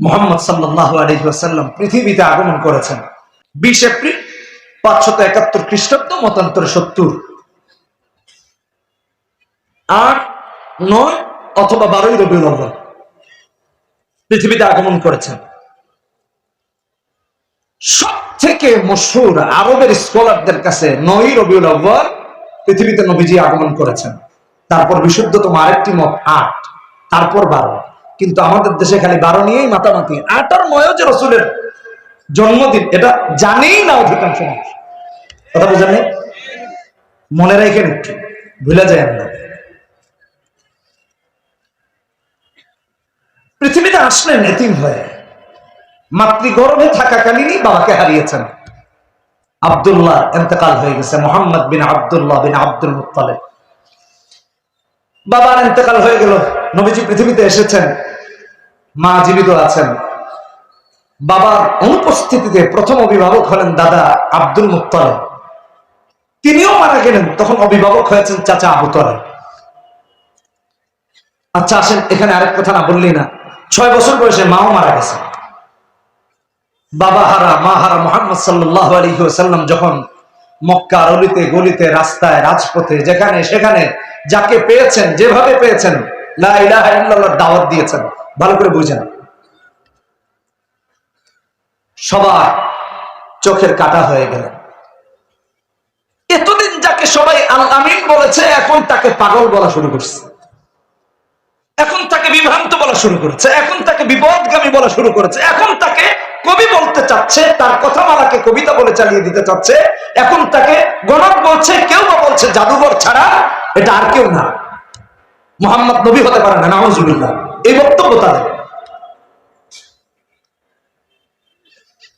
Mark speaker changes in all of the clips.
Speaker 1: মোহাম্মদ সাল্লাহ আলহিহাসাল্লাম পৃথিবীতে আগমন করেছেন। বিশ এপ্রিল পাঁচশত একাত্তর খ্রিস্টাব্দ, মতান্তর সত্তর। আট, নয় অথবা বারোই আউ্বাল পৃথিবীতে আগমন করেছেন। সব থেকে মশহুর আরবের স্কলারদের কাছে নয় রবিউল আউ্বাল পৃথিবীতে নবীজি আগমন করেছেন। তারপর বিশুদ্ধতম আরেকটি মত, আট। তারপর বারো। কিন্তু আমাদের দেশে খালি বারো নিয়েই মাতামাতি। আট আর নয় যে রসুলের জন্মদিন, এটা জানেই না অধিকাংশ মানুষ। কথা বোঝেন মনে রাখেন একটু, ভুলে যায় না পৃথিবীতে আসলেন এতিম হয়ে মাতৃগর্ভে থাকাকালীনই বাবাকে হারিয়েছেন আব্দুল্লাহ এতেকাল হয়ে গেছে। মোহাম্মদ বিন আবদুল্লাহ বিন আব্দুল মুতালেব বাবার এতেকাল হয়ে গেল। নবীজি পৃথিবীতে এসেছেন। মা জীবিত আছেন। বাবার অনুপস্থিতিতে প্রথম অভিভাবক হলেন দাদা আব্দুল মুতালেব তিনিও মারা গেলেন। তখন অভিভাবক হয়েছেন চাচা আবু তলেব। আচ্ছা আসেন, এখানে আরেক কথা না বললি না। ছয় বছর বয়সে মাও মারা গেছে। বাবা হারা, মা হারা মোহাম্মদ সাল্লাহ আলী সাল্লাম যখন মক্কা অলিতে, গলিতে, রাস্তায়, রাজপথে, যেখানে, সেখানে যাকে পেয়েছেন, যেভাবে পেয়েছেন দাওয়াত দিয়েছেন। ভালো করে বুঝেন সবার চোখের কাটা হয়ে গেলেন এতদিন যাকে সবাই আল আমিন বলেছে, এখন তাকে পাগল বলা শুরু করছে। এখন তাকে বিভ্রান্ত বলা শুরু করেছে। এখন তাকে বিপদগামী বলা শুরু করেছে। এখন তাকে কবি বলতে চাচ্ছে, তার কথামালাকে কবিতা বলে চালিয়ে দিতে চাচ্ছে, এখন তাকে গণক বলছে, কেউ বা বলছে জাদুঘর ছাড়া, এটা আর কেউ না। মোহাম্মদ নবী হতে পারে না নাহজুবিল্লাহ এই বক্তব্য তাদের।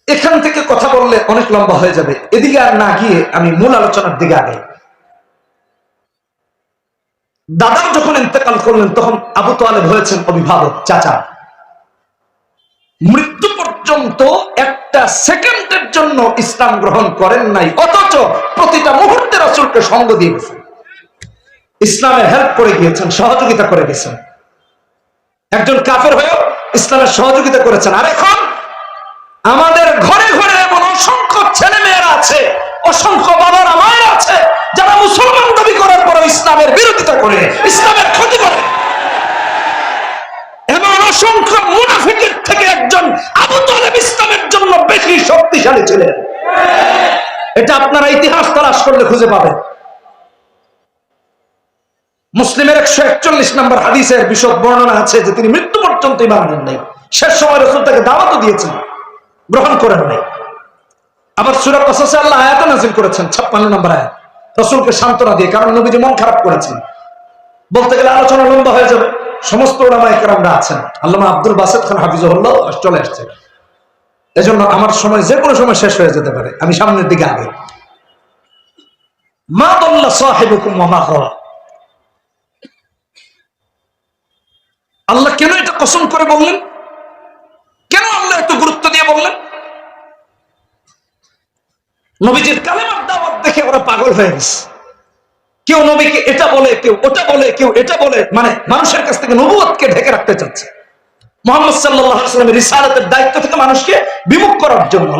Speaker 1: এখান থেকে কথা বললে অনেক লম্বা হয়ে যাবে। এদিকে আর না গিয়ে আমি মূল আলোচনার দিকে আগে। দাদাও যখন ইন্তেকাল করলেন, তখন আবু তোয়ালেব হয়েছেন অভিভাবক, চাচা। পর্যন্ত একটা সেকেন্ডের জন্য ইসলাম গ্রহণ করেন নাই, অথচ প্রতিটা মুহূর্তে রসুলকে সঙ্গ দিয়ে গেছেন। ইসলামের হেল্প করে গিয়েছেন, সহযোগিতা করে গেছেন। একজন কাফের হয়েও ইসলামের সহযোগিতা করেছেন। আর এখন আমাদের ঘরে ঘরে এমন অসংখ্য ছেলে মেয়েরা আছে, অসংখ্য বাবার মায়ের আছে, যারা মুসলমান দাবি করার পর ইসলামের বিরোধিতা করে ইসলামের ক্ষতি করে এমন অসংখ্য মুনাফিকের থেকে একজন আবু তালেব ইসলামের জন্য বেশি শক্তিশালী ছিলেন এটা আপনারা ইতিহাস তালাশ করলে খুঁজে পাবেন মুসলিমের একশো একচল্লিশ নম্বর হাদিসের বিশদ বর্ণনা আছে যে তিনি মৃত্যু পর্যন্ত ইমান আনেন নাই। শেষ সময় রসুল তাকে দাওয়াতও দিয়েছেন গ্রহণ করেন নাই। আবার সুরা কসাসে আল্লাহ আয়াত নাজিল করেছেন, ছাপ্পান্ন নম্বর আয়াত। রসুলকে সান্ত্বনা দিয়ে, কারণ নবীজি মন খারাপ করেছেন। বলতে গেলে আলোচনা লম্বা হয়ে যাবে। সমস্ত ওলামা একরামরা আছেন। আল্লামা আব্দুল বাসেদ খান হাফিজুল্লাহ চলে আসছে এজন্য আমার সময় যে কোনো সময় শেষ হয়ে যেতে পারে। আমি সামনের দিকে আগে। মা ওয়া মা আল্লাহ কেন এটা কসম করে বললেন? কেন আল্লাহ এত গুরুত্ব দিয়ে বললেন? নবীজির কালেমার দাওয়াত দেখে ওরা পাগল হয়ে গেছে। কেউ নবীকে এটা বলে, কেউ ওটা বলে, কেউ এটা বলে মানে মানুষের কাছ থেকে নবুয়তকে ঢেকে রাখতে চাচ্ছে। মোহাম্মদ দায়িত্ব থেকে মানুষকে বিমুখ করার জন্য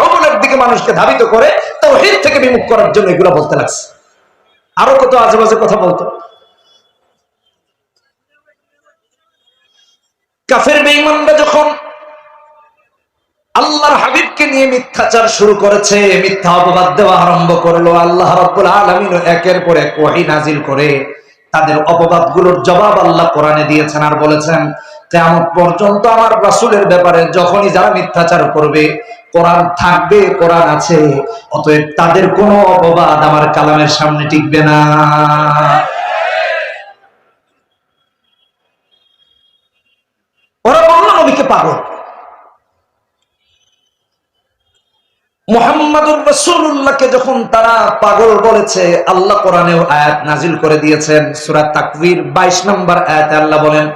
Speaker 1: হবলের দিকে মানুষকে ধাবিত করে তাও থেকে বিমুখ করার জন্য এগুলো বলতে লাগছে। আরও কত কথা বলতো? কাফের বেঈমানরা যখন আল্লাহর হাবিবকে নিয়ে মিথ্যাচার শুরু করেছে, মিথ্যা অপবাদ দেওয়া আরম্ভ করল, আল্লাহ রাব্বুল আলামিন একের পর এক ওহী নাজিল করে তাদের অপবাদগুলোর জবাব আল্লাহ কোরআনে দিয়েছেন আর বলেছেন কেমন পর্যন্ত আমার রাসূলের ব্যাপারে যখনই যারা মিথ্যাচার করবে, কোরআন থাকবে, কোরআন আছে, অতএব তাদের কোনো অপবাদ আমার কালামের সামনে টিকবে না। ওরা বলল নবীকে পাগল। মোহাম্মদুর রসুল্লাহকে যখন তারা পাগল বলেছে, আল্লাহ কোরআনেও আয়াত নাজিল করে দিয়েছেন, সুরা তাকবীর বাইশ নম্বর আয়াত আল্লাহ বলেন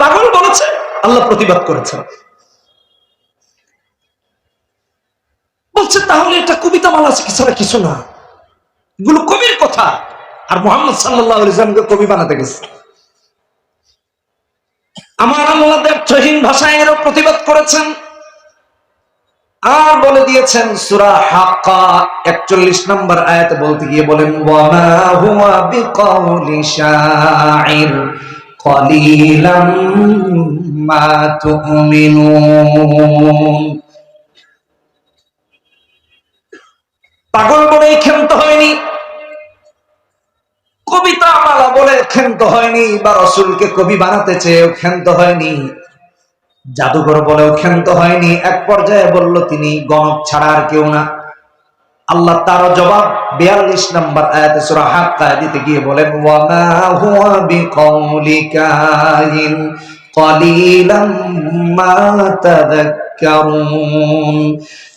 Speaker 1: পাগল বলেছে, আল্লাহ প্রতিবাদ করেছেন। বলছে, তাহলে এটা কবিতা মালা ছাড়া কিছু না এগুলো কবির কথা। আর মোহাম্মদ সাল্লাহ কবি বানাতে গেছে। আমার আল্লাহ চহীন ভাষায় এরও প্রতিবাদ করেছেন। আর বলে দিয়েছেন সুরা হাক্কা একচল্লিশ নম্বর আয়াত বলতে গিয়ে বলেন পাগল বলেই ক্ষান্ত হয়নি। কবিতা মালা বলে ক্ষান্ত হয়নি, বা রসুলকে কবি বানাতে চেয়েও ক্ষান্ত হয়নি। জাদুঘর বলেও ক্ষান্ত হয়নি, এক পর্যায়ে বলল তিনি, গণক ছাড়া আর কেউ না। আল্লাহ তার জবাব বিয়াল্লিশ নম্বর আয়াতে সুরা হাক্কায় দিতে গিয়ে বলেন, ওয়ামা হুয়া বিকাউলিকাইন কলিলাম মা তাদাক্কারুন।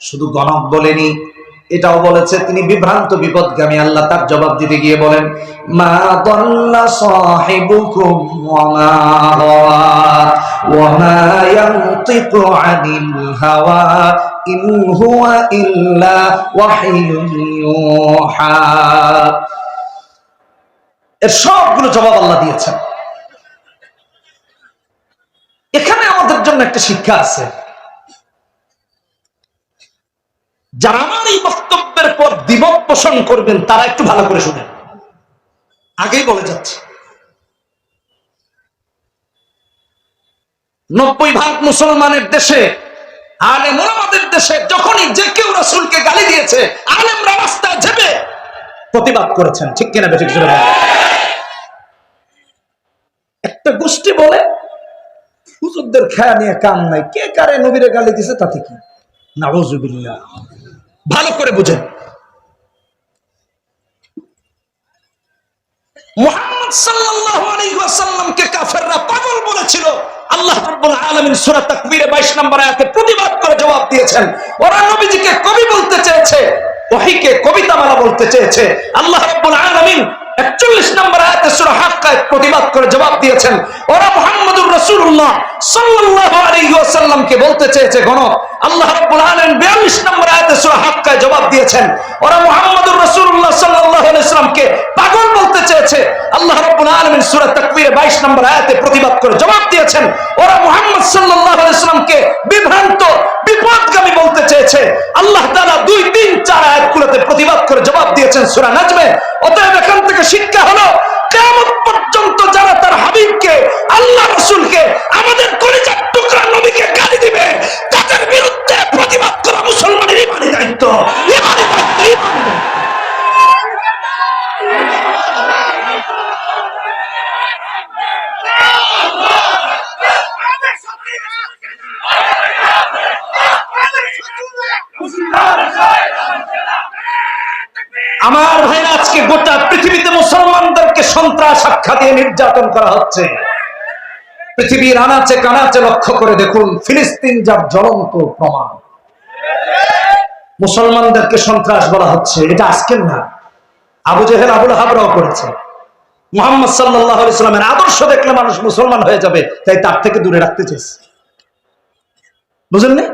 Speaker 1: শুধু গণক বলেনি, এটাও বলেছে, তিনি বিভ্রান্ত বিপদগামী, আল্লাহ তার জবাব দিতে গিয়ে বলেন, মা এর সবগুলো জবাব আল্লাহ দিয়েছেন। এখানে আমাদের জন্য একটা শিক্ষা আছে। যারা আমার এই বক্তব্যের পর দ্বিমত পোষণ করবেন, তারা একটু ভালো করে শুনেন। আগেই বলে যাচ্ছে। নব্বই ভাগ মুসলমানের দেশে, আলেম ওলামাদের দেশে যখনই যে কেউ রাসূলকে গালি দিয়েছে, আলেমরা রাস্তায় যাবে প্রতিবাদ করেছেন। ঠিক কিনা বেঠিক একটা গোষ্ঠী বলে, হুজুরদের খেয়া নিয়ে কাম নাই। কে কারে নবীরে গালি দিছে তাতে কি? নাউজুবিল্লাহ। ভালো করে বুঝেন আল্লাহ রাব্বুল আলামিন সূরা তাকবীরে 22 নম্বর আয়াতে প্রতিবাদ করে জবাব দিয়েছেন। কবি বলতে চেয়েছে কবিতা বলতে চেয়েছে। 41 নম্বর আয়াতে সূরা হাক্কায় প্রতিবাদ করে জবাব দিয়েছেন। ওরা মুহাম্মদুর রাসূলুল্লাহ সাল্লাল্লাহু আলাইহি ওয়াসাল্লামকে বলতে চেয়েছে, গণক, আল্লাহ রাব্বুল আলামিন 42 নম্বর আয়াতে সূরা হাক্কায় জবাব দিয়েছেন। ওরা মুহাম্মদুর রাসূলুল্লাহ সাল্লাল্লাহু আলাইহি ওয়াসাল্লামকে পাগল বলতে চেয়েছে। আল্লাহ রাব্বুল আলামিন সূরা তাকবীরে 22 নম্বর প্রতিবাদ করে জবাব দিয়েছেন। ওরা সাল্লাল্লাহু আলাইহি ওয়াসাল্লামকে বিভ্রান্ত, বিপদগামী বলতে চেয়েছে। আল্লাহ তাআলা দুই, তিন, চার আয়াতগুলোতে প্রতিবাদ করে জবাব দিয়েছেন সূরা নাজমে। অতএব এখান থেকে শিক্ষা হলো কেমন পর্যন্ত যারা তার হাবিবকে, আল্লাহ রসুলকে, আমাদের কলিজার টুকরা নবীকে গালি দিবে, তাদের বিরুদ্ধে প্রতিবাদ করা মুসলমানের ইমানি দায়িত্ব। আমার ভাই আজকে গোটা পৃথিবীতে মুসলমানদেরকে সন্ত্রাস আখ্যা দিয়ে নির্যাতন করা হচ্ছে। পৃথিবীর আনাচে কানাচে লক্ষ্য করে দেখুন, ফিলিস্তিন যার জ্বলন্ত প্রমাণ। মুসলমানদেরকে সন্ত্রাস বলা হচ্ছে, এটা আজকের না। আবু জেহেল, আবুল হাবরাও করেছে। মোহাম্মদ সাল্লাহ ইসলামের আদর্শ দেখলে মানুষ মুসলমান হয়ে যাবে, তাই তার থেকে দূরে রাখতে চেয়েছে। বুঝলেন না